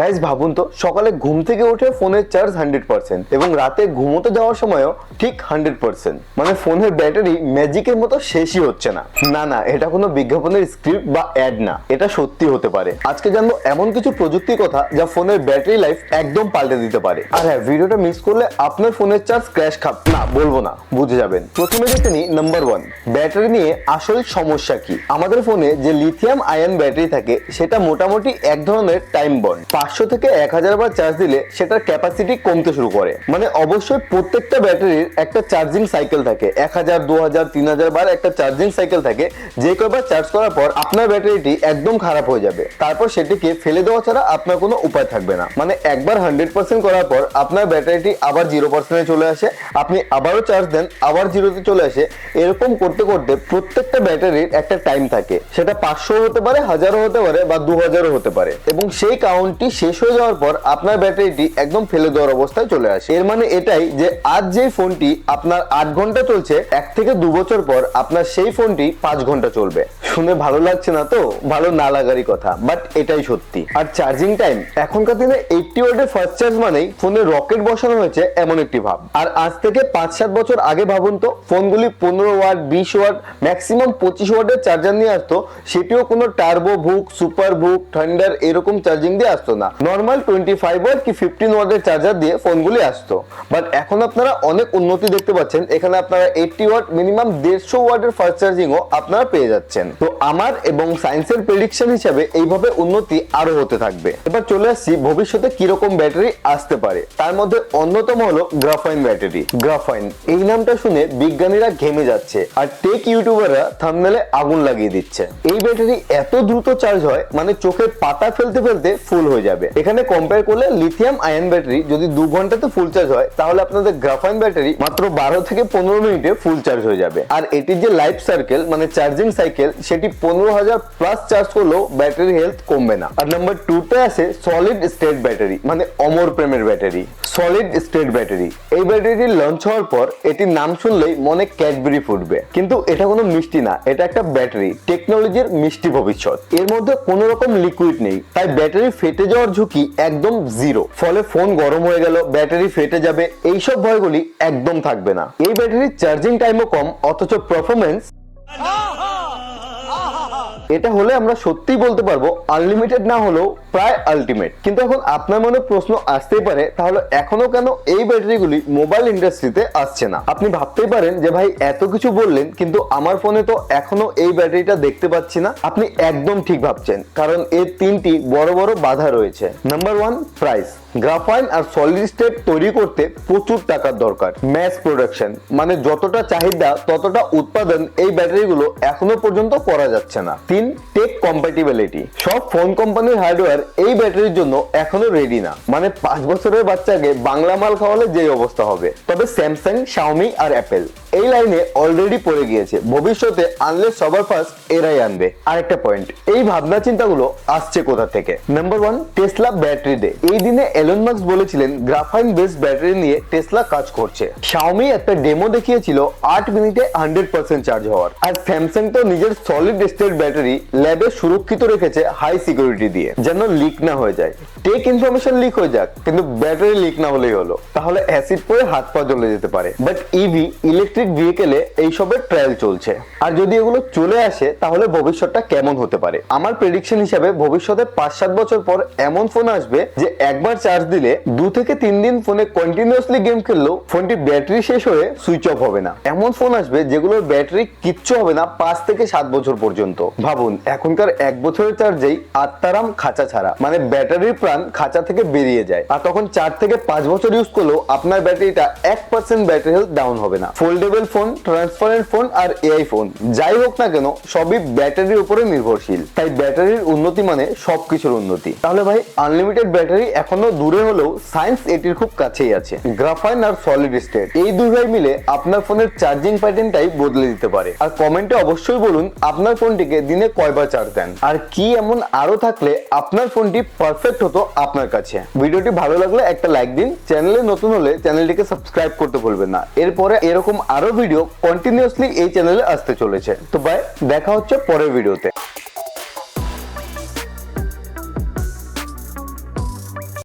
Guys ভাবুন তো, সকালে ঘুম থেকে উঠে ফোনের চার্জ হান্ড্রেড পার্সেন্ট এবং রাতে ঘুমোতে যাওয়ার সময়ও ঠিক হান্ড্রেড পার্সেন্ট মানে ফোনের ব্যাটারি ম্যাজিকের মতো শেষই হচ্ছে না। না না, এটা কোনো বিজ্ঞাপনের স্ক্রিপ্ট বা অ্যাড না। এটা সত্যি হতে পারে। আজকে জানব এমন কিছু প্রযুক্তির কথা যা ফোনের ব্যাটারি লাইফ একদম পাল্টে দিতে পারে। আর হ্যাঁ ভিডিওটা মিস করলে আপনার ফোনের চার্জ ক্র্যাশ খাপ না, বলব না, বুঝে যাবেন। প্রথমে দেখে নিই নাম্বার ওয়ান ব্যাটারি নিয়ে আসল সমস্যা কি? আমাদের ফোনে যে লিথিয়াম আয়ন ব্যাটারি থাকে, সেটা মোটামুটি এক ধরনের টাইম বন্ড পাঁচশো থেকে এক হাজার বার চার্জ দিলে সেটার ক্যাপাসিটি কমতে শুরু করে। মানে অবশ্যই প্রত্যেকটা ব্যাটারির একটা চার্জিং সাইকেল থাকে। এক হাজার, দু হাজার, তিন হাজার বার একটা চার্জিং সাইকেল থাকে। যে কয়বার চার্জ করার পর আপনার ব্যাটারিটি একদম খারাপ হয়ে যাবে। তারপর সেটিকে ফেলে দেওয়া ছাড়া আপনার কোনো উপায় থাকবে না। মানে একবার হান্ড্রেড পার্সেন্ট করার পর আপনার ব্যাটারিটি আবার জিরো পার্সেন্টে চলে আসে। আপনি আবারও চার্জ দেন, আবার জিরোতে চলে আসে। এরকম করতে করতে প্রত্যেকটা ব্যাটারির একটা টাইম থাকে। সেটা পাঁচশো হতে পারে, হাজারও হতে পারে বা দু হাজারও হতে পারে। এবং সেই কাউন্টটি শেষ হয়ে যাওয়ার পর আপনার ব্যাটারিটি একদম ফেলে দেওয়ার অবস্থায় চলে আসে। এর মানে এটাই যে আজ যেই ফোনটি আপনার আট ঘণ্টা চলছে, এক থেকে দু বছর পর আপনার সেই ফোনটি পাঁচ ঘণ্টা চলবে। শুনে ভালো লাগছে না তো? ভালো না লাগারই কথা বাট এটাই সত্যি। আর চার্জিং টাইম এখনকার দিনে এইটটি ওয়ার্ডের ফার্স্ট চার্জ মানেই ফোনে রকেট বসানো হয়েছে এমন একটি ভাব। আর আজ থেকে পাঁচ সাত বছর আগে ভাবুন তো, ফোনগুলি পনেরো ওয়াট বিশ ওয়াট ম্যাক্সিমাম পঁচিশ ওয়াটের চার্জার নিয়ে আসতো, সেটিও কোনো turbo book super book thunder এরকম চার্জিং দিয়ে আসতো না। নর্মাল টোয়েন্টি ফাইভ ওয়াট কি ফিফটিন ওয়াটের চার্জার দিয়ে ফোনগুলি আসতো। বাট এখন আপনারা অনেক উন্নতি দেখতে পাচ্ছেন। এখানে আপনারা এইটটি ওয়াট মিনিমাম দেড়শো ওয়াটের ফাস্ট চার্জিংও আপনারা পেয়ে যাচ্ছেন। তো আমার এবং সায়েন্সের প্রেডিকশন হিসাবে এইভাবে উন্নতি আরও হতে থাকবে। এবার চলে আসছি, ভবিষ্যতে কীরকম ব্যাটারি আসতে পারে? তার মধ্যে অন্যতম হলো গ্রাফাইন ব্যাটারি। গ্রাফাইন এই নামটা শুনে বিজ্ঞানীরা ঘেমে যাচ্ছে। আর টেক ইউটিউবাররা থাম্বনেলে আগুন লাগিয়ে দিচ্ছে। এই ব্যাটারি এত দ্রুত চার্জ হয় মানে চোখের পাতা ফেলতে ফেলতে ফুল হয়ে যাবে এখানে কম্পেয়ার করলে লিথিয়াম আয়ন ব্যাটারি যদি দু ঘন্টাতে ফুল চার্জ হয়, তাহলে আপনাদের গ্রাফাইন ব্যাটারি মাত্র বারো থেকে পনেরো মিনিটে ফুল চার্জ হয়ে যাবে। আর এটির যে লাইফ সার্কেল মানে চার্জিং সাইকেল সেটি পনেরো হাজার প্লাস চার্জ করলেও ব্যাটারি হেলথ কমবে না। আর নাম্বার টুতে আছে সলিড স্টেট ব্যাটারি মানে অমর প্রেমের ব্যাটারি সলিড স্টেট ব্যাটারি এই ব্যাটারিটি লঞ্চ হওয়ার পর এটির নাম শুনলেই মনে ক্যাডবেরি ফুটবে। কিন্তু এটা কোনো মিষ্টি না, এটা একটা ব্যাটারি টেকনোলজির মিষ্টি ভবিষ্যৎ। এর মধ্যে কোনো রকম লিকুইড নেই, তাই ব্যাটারি ফেটে যাওয়ার ঝুঁকি একদম জিরো ফলে ফোন গরম হয়ে গেল ব্যাটারি ফেটে যাবে, এইসব ভয়গুলি একদম থাকবে না। এই ব্যাটারির চার্জিং টাইমও কম, অথচ পারফরমেন্স এটা হলে আমরা সত্যিই বলতে পারব আনলিমিটেড না হলেও প্রায় আলটিমেট কিন্তু এখন আপনার মনে প্রশ্ন আসতেই পারে, তাহলে এখনও কেন এই ব্যাটারিগুলি মোবাইল ইন্ডাস্ট্রিতে আসছে না? আপনি ভাবতেই পারেন যে, ভাই, এত কিছু বললেন, কিন্তু আমার ফোনে তো এখনও এই ব্যাটারিটা দেখতে পাচ্ছি না। আপনি একদম ঠিক ভাবছেন, কারণ এর তিনটি বড় বড় বাধা রয়েছে। নাম্বার ওয়ান প্রাইস গ্রাফাইন আর সলিড স্টেট তৈরি করতে প্রচুর টাকার দরকার। ম্যাস প্রোডাকশন মানে যতটা চাহিদা, ততটা উৎপাদন এই ব্যাটারিগুলো এখনও পর্যন্ত করা যাচ্ছে না। তিন টেক কম্প্যাটিবিলিটি সব ফোন কোম্পানির হার্ডওয়্যার এই ব্যাটারির জন্য এখনও রেডি না। মানে পাঁচ বছরের বাচ্চাকে বাংলা মাল খাওয়ালে যে অবস্থা হবে। তবে স্যামসাং শাওমি আর অ্যাপেল এই লাইনে অলরেডি পড়ে গিয়েছে। ভবিষ্যতে আনলে সবার ফার্স্ট এরাই আনবে। আরেকটা পয়েন্ট এই ভাবনা চিন্তাগুলো আসছে কোথা থেকে? Number one Tesla battery day এই দিনে এলন মাস্ক বলেছিলেন গ্রাফাইন বেসড ব্যাটারি নিয়ে টেসলা কাজ করছে। শাওমি একটা ডেমো দেখিয়েছিল, আট মিনিটে হান্ড্রেড পার্সেন্ট চার্জ হওয়ার। আর স্যামসাং তো নিজের সলিড স্টেট ব্যাটারি ল্যাবে সুরক্ষিত রেখেছে হাই সিকিউরিটি দিয়ে, যেন লিক না হয়ে যায়। টেক ইনফরমেশন লিক হয়ে যাক, কিন্তু ব্যাটারি লিক না হলেই হলো। তাহলে অ্যাসিড পরে হাত পা জ্বলে যেতে পারে। বাট ইভি ইলেকট্রিক ভেহিকেলে এইসবের ট্রায়াল চলছে। আর যদি এগুলো চলে আসে, তাহলে ভবিষ্যৎটা কেমন হতে পারে? আমার প্রেডিকশন হিসাবে ভবিষ্যতে পাঁচ সাত বছর পর এমন ফোন আসবে যে একবার চার্জ দিলে দু থেকে তিন দিন ফোনে কন্টিনিউয়াসলি গেম খেললেও ফোনটি ব্যাটারি শেষ হয়ে সুইচ অফ হবে না। এমন ফোন আসবে যেগুলোর ব্যাটারি কিচ্ছু হবে না পাঁচ থেকে সাত বছর পর্যন্ত। ভাবুন, এখনকার এক বছরের চার্জেই আত্মারাম খাঁচা ছাড়া মানে ব্যাটারির প্রাণ খাঁচা থেকে বেরিয়ে যায়। আর তখন চার থেকে পাঁচ বছর ইউজ করলেও আপনার ব্যাটারিটা এক পার্সেন্ট ব্যাটারি হেলথ ডাউন হবে না। ফোল্ডেবল ফোন ট্রান্সপারেন্ট ফোন আর এআই ফোন যাই হোক না কেন, সবই ব্যাটারির উপরে নির্ভরশীল। তাই ব্যাটারির উন্নতি মানে সবকিছুর উন্নতি। তাহলে ভাই আনলিমিটেড ব্যাটারি এখনও দূরে হলেও সায়েন্স এটির খুব কাছেই আছে। গ্রাফাইন আর সলিড স্টেট এই দুই মিলে আপনার ফোনের চার্জিং প্যাটার্নটাই বদলে দিতে পারে। আর কমেন্টে অবশ্যই বলুন, আপনার ফোনটিকে দিনে কয়বার চার্জ দেন? আর কি এমন আরও থাকলে আপনার ফোনটি পারফেক্ট হতো আপনার কাছে। ভিডিওটি ভালো লাগলে একটা লাইক দিন। চ্যানেলে নতুন হলে চ্যানেলটিকে সাবস্ক্রাইব করতে ভুলবেন না। এরপরে এরকম আরও ভিডিও কন্টিনিউসলি এই চ্যানেলে আসতে চলেছে। তো বাই দেখা হচ্ছে পরের ভিডিওতে